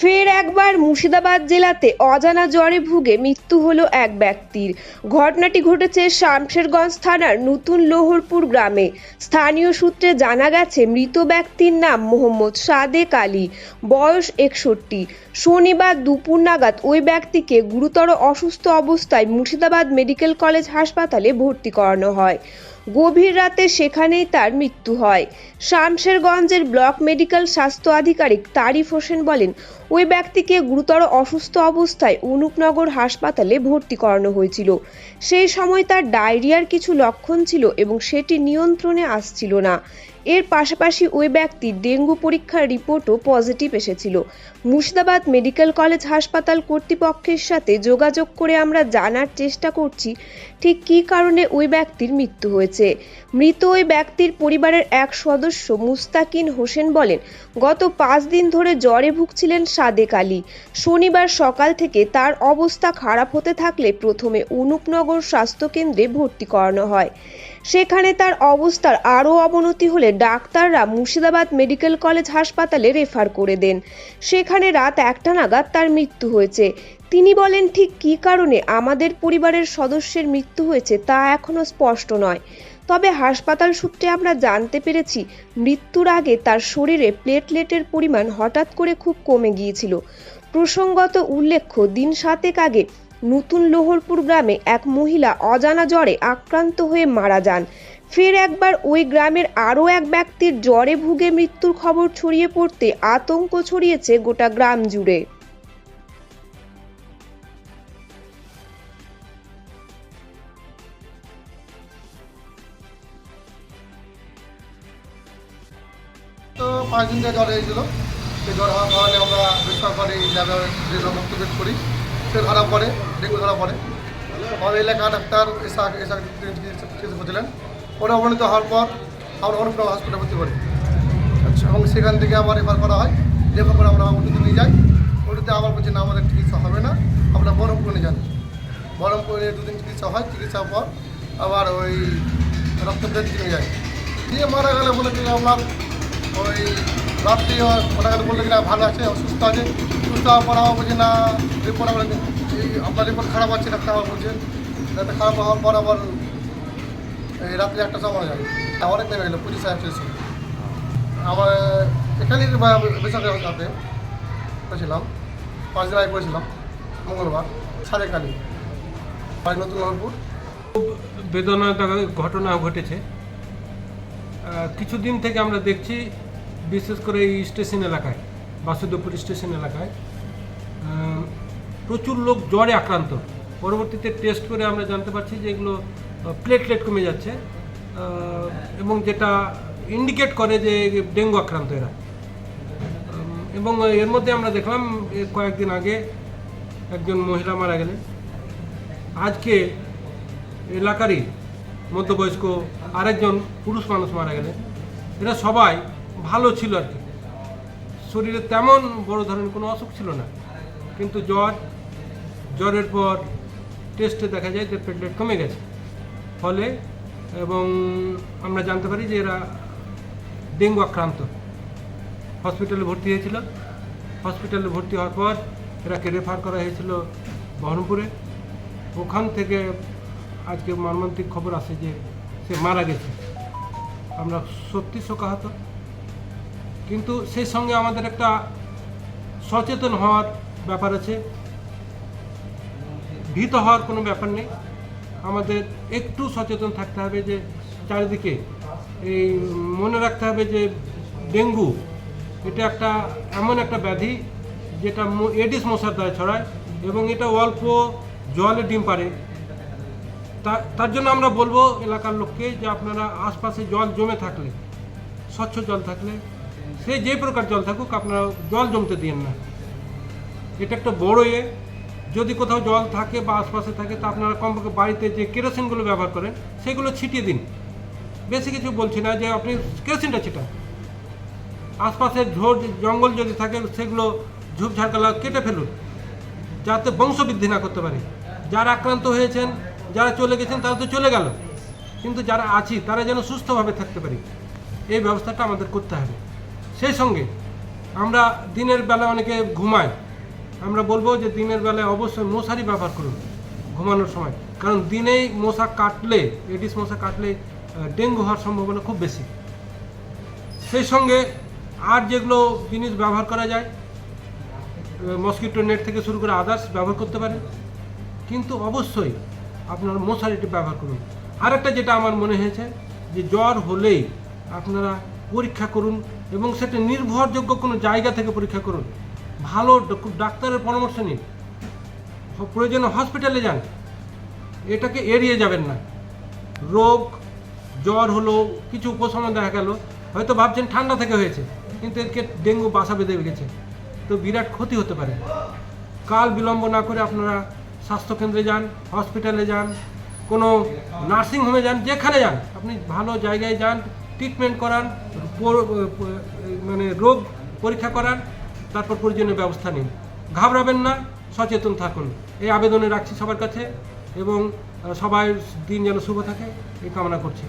ফের একবার মুর্শিদাবাদ জেলাতে অজানা জ্বরে ভুগে মৃত্যু হলো এক ব্যক্তির। ঘটনাটি ঘটেছে শামশেরগঞ্জ থানার নতুন লোহরপুর গ্রামে। স্থানীয় সূত্রে জানা গেছে, মৃত ব্যক্তির নাম মোহাম্মদ সাদেক আলী, বয়স একষট্টি। শনিবার দুপুর নাগাদ ওই ব্যক্তিকে গুরুতর অসুস্থ অবস্থায় মুর্শিদাবাদ মেডিকেল কলেজ হাসপাতালে ভর্তি করানো হয়। গভীর রাতে সেখানেই তার মৃত্যু হয়। শামশেরগঞ্জের ব্লক মেডিকেল স্বাস্থ্য আধিকারিক তারিফ হোসেন বলেন ওই ব্যক্তিকে গুরুতর অসুস্থ অবস্থায় অনুপনগর হাসপাতালে ভর্তি করানো হয়েছিল। সেই সময় তার ডায়রিয়ার কিছু লক্ষণ ছিল এবং সেটি নিয়ন্ত্রণে আসছিল না। এর পাশাপাশি ওই ব্যক্তির ডেঙ্গু পরীক্ষার রিপোর্টও পজিটিভ এসেছিল। মুর্শিদাবাদ মেডিকেল কলেজ হাসপাতাল কর্তৃপক্ষের সাথে যোগাযোগ করে আমরা জানার চেষ্টা করছি, ঠিক কী কারণে ওই ব্যক্তির মৃত্যু হয়েছে। মৃত ওই ব্যক্তির পরিবারের এক সদস্য মুস্তাকিন হোসেন বলেন, গত পাঁচ দিন ধরে জ্বরে ভুগছিলেন সাদেক আলী। শনিবার সকাল থেকে তার অবস্থা খারাপ হতে থাকলে প্রথমে অনুপনগর স্বাস্থ্যকেন্দ্রে ভর্তি করানো হয়। সেখানে তার অবস্থার আরও অবনতি হলে ডাক্তাররা মুর্শিদাবাদ মেডিকেল কলেজ হাসপাতালে রেফার করে দেন। সেখানে রাত একটা নাগাদ তার মৃত্যু হয়েছে। তিনি বলেন, ঠিক কী কারণে আমাদের পরিবারের সদস্যের মৃত্যু হয়েছে তা এখনও স্পষ্ট নয়। তবে হাসপাতাল সূত্রে আমরা জানতে পেরেছি, মৃত্যুর আগে তার শরীরে প্লেটলেটের পরিমাণ হঠাৎ করে খুব কমে গিয়েছিল। প্রসঙ্গত উল্লেখ্য, দিন সাতেক আগে নতুন লোহরপুর গ্রামে এক মহিলা অজানা জ্বরে আক্রান্ত হয়ে মারা যান। ফের একবার ওই গ্রামের আরও এক ব্যক্তির জ্বরে ভুগে মৃত্যুর খবর ছড়িয়ে পড়তে আতঙ্ক ছড়িয়েছে গোটা গ্রাম জুড়ে। পাঁচ দিন ধরে জ্বর হয়েছিল। সেই জ্বর হওয়ার কারণে আমরা বেসরকারি ল্যাবে যে রক্ত টেস্ট করি। সে ধরা পড়ে ডেঙ্গু ধরা পড়ে আমাদের এলাকা ডাক্তার এসা এসা চিকিৎসা করছিলেন পরে অবনীত হওয়ার পর আমরা অনুপ্রভ হসপিটালে ভর্তি করি আচ্ছা এবং সেখান থেকে আবার রেফার করা হয় রেফার করে আমরা ওটিতে নিয়ে যাই ওটিতে আবার বলছি না আমাদের চিকিৎসা হবে না আমরা বহরমপুরে নিয়ে যান বহরমপুরে দুদিন চিকিৎসা হয় চিকিৎসার পর আবার ওই রক্ত নিয়ে যাই দিয়ে মারা গেলে বলে কি আপনার ওই রাত্রি ওটা গেলে বললে কিনা ভালো আছে অসুস্থ আছে সুস্থ হওয়ার পর আমার বলছে না রিপোর্ট আমরা আপনার রিপোর্ট খারাপ আছে ডাক্তার বলছে। ডাক্তার খারাপ হওয়ার পর আবার এই রাত্রি একটা সময় যায় অনেক নেমে গেলো, পুলিশ সাহেব এসে। আমার এখানেই বেসরকারি হাসপাতালে করেছিলাম পাঁচ দিন আগে করেছিলাম মঙ্গলবার, সাড়ে কালি বাড়ি নতুন নগরপুর খুব বেদনাদায়ক ঘটনা ঘটেছে। কিছুদিন থেকে আমরা দেখছি, বিশেষ করে এই স্টেশন এলাকায়, বাসুদেবপুর স্টেশন এলাকায়। প্রচুর লোক জ্বরে আক্রান্ত। পরবর্তীতে টেস্ট করে আমরা জানতে পারছি যে এগুলো প্লেটলেট কমে যাচ্ছে এবং যেটা ইন্ডিকেট করে যে ডেঙ্গু আক্রান্ত এরা। এবং এর মধ্যে আমরা দেখলাম কয়েকদিন আগে একজন মহিলা মারা গেলেন। আজকে এলাকারই মধ্যবয়স্ক আরেকজন পুরুষ মানুষ মারা গেলেন। এরা সবাই ভালো ছিল আর কি। শরীরে তেমন বড় ধরনের কোনো অসুখ ছিল না। কিন্তু জ্বর জ্বরের পর টেস্টে দেখা যায় যে প্লেটলেট কমে গেছে। ফলে এবং আমরা জানতে পারি যে এরা ডেঙ্গু আক্রান্ত। হসপিটালে ভর্তি হয়েছিল। হসপিটালে ভর্তি হওয়ার পর এরাকে রেফার করা হয়েছিল বহরমপুরে। ওখান থেকে আজকে মর্মান্তিক খবর আসে যে সে মারা গেছে। আমরা সত্যি শোকাহত। কিন্তু সেই সঙ্গে আমাদের একটা সচেতন হওয়ার ব্যাপার আছে। ভীত হওয়ার কোনো ব্যাপার নেই। আমাদের একটু সচেতন থাকতে হবে যে চারিদিকে এই মনে রাখতে হবে যে ডেঙ্গু, এটা একটা এমন একটা ব্যাধি যেটা এডিস মশার দ্বারা ছড়ায় এবং এটা অল্প জলে ডিম পারে তার জন্য আমরা বলব এলাকার লোককে যে আপনারা আশপাশে জল জমে থাকলে, স্বচ্ছ জল থাকলে, সে যে প্রকার জল থাকুক, আপনারা জল জমতে দিন না। এটা একটা বড় ইয়ে যদি কোথাও জল থাকে বা আশপাশে থাকে, তা আপনারা কমপক্ষে বাড়িতে যে কেরোসিনগুলো ব্যবহার করেন, সেগুলো ছিটিয়ে দিন। বেশি কিছু বলছি না যে আপনি কেরোসিনটা ছিটান। আশপাশে ঝোড় জঙ্গল যদি থাকে, সেগুলো ঝুপঝাড়গালা কেটে ফেলুন, যাতে বংশবৃদ্ধি না করতে পারে। যারা আক্রান্ত হয়েছেন, যারা চলে গেছেন, তারা তো চলে গেল। কিন্তু যারা আছি, তারা যেন সুস্থভাবে থাকতে পারি। এই ব্যবস্থাটা আমাদের করতে হবে। সেই সঙ্গে আমরা দিনের বেলা অনেকে ঘুমাই আমরা বলব যে দিনের বেলায় অবশ্যই মশারি ব্যবহার করুন ঘুমানোর সময়। কারণ দিনেই মশা কাটলে এডিস মশা কাটলে ডেঙ্গু হওয়ার সম্ভাবনা খুব বেশি। সেই সঙ্গে আর যেগুলো জিনিস ব্যবহার করা যায় মসকিটো নেট থেকে শুরু করে আদার্স ব্যবহার করতে পারেন। কিন্তু অবশ্যই আপনার মশারিটি ব্যবহার করুন। আরেকটা যেটা আমার মনে হয়েছে, যে জ্বর হলেই আপনারা পরীক্ষা করুন এবং সেটা নির্ভরযোগ্য কোনো জায়গা থেকে পরীক্ষা করুন। ভালো ডাক- ডাক্তারের পরামর্শ নিন। প্রয়োজনে হসপিটালে যান। এটাকে এড়িয়ে যাবেন না। রোগ, জ্বর হলো, কিছু উপশমন দেখা গেল। হয়তো ভাবছেন ঠান্ডা থেকে হয়েছে, কিন্তু এরকে ডেঙ্গু বাসা বেঁধে গেছে তো বিরাট ক্ষতি হতে পারে। কাল বিলম্ব না করে আপনারা স্বাস্থ্যকেন্দ্রে যান হসপিটালে যান, কোনো নার্সিং হোমে যান, যেখানে যান। আপনি ভালো জায়গায় যান ট্রিটমেন্ট করান মানে রোগ পরীক্ষা করান তারপর প্রয়োজনীয় ব্যবস্থা নিন। ঘাবড়াবেন না, সচেতন থাকুন। এই আবেদনে রাখছি সবার কাছে এবং সবাই দিন যেন শুভ থাকে, এই কামনা করছি।